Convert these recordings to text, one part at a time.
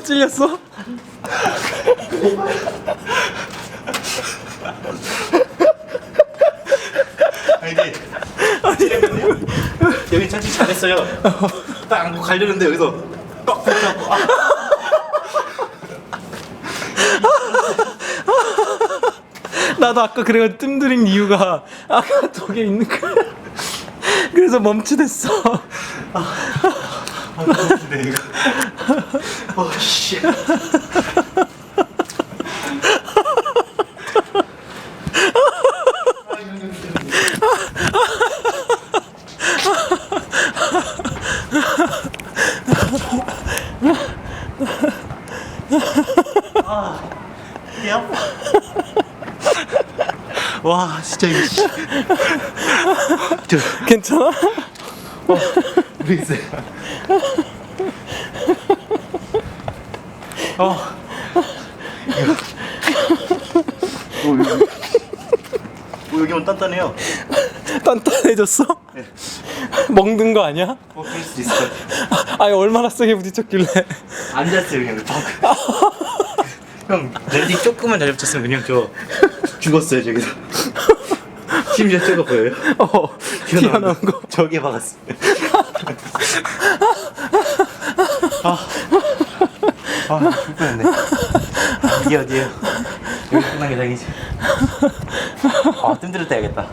내 똥꼬 찔렸어? 근데 여기 천지 잘했어요. 딱 안고 가려는데 여기서 꽉 붙잡고 아, 나도 아까 그래가 뜸들인 이유가 아까 저게 있는 거야. 그래서 멈칫했어. 아 근데 이거 어씨 배 아파. 와 진짜 이거 씨. 저 괜찮아? 모르겠어요. 어. 오, 여기. 오, 여기만 단단해요. 단단해졌어? 먹는 거 아니야? 어, 그럴 수도 있어요. 아니 얼마나 세게 부딪혔길래? 앉았어요, 그냥. 형, 랜딩 조금만 잘 붙였으면 그냥 저 죽었어요, 저기서. 심지어 저거 보여요? 어 튀어나온 거. 저게 박았어. 아, 아, 죽을 뻔했네. 이게 어디에요? 여기 끝난 게 다행이지. 아, 뜸들을 떼야겠다.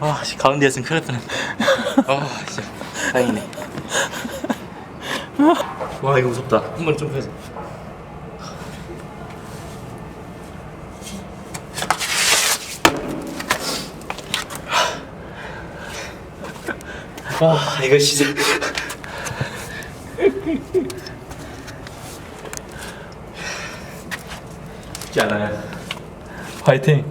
아, 씨, 가운데였으면 큰일 날 뻔했네. 아, 진짜 다행이네. 와, 이거 무섭다. 한 번에 점프해서. 와, 이거 진짜. 쉽지 않아요. 화이팅.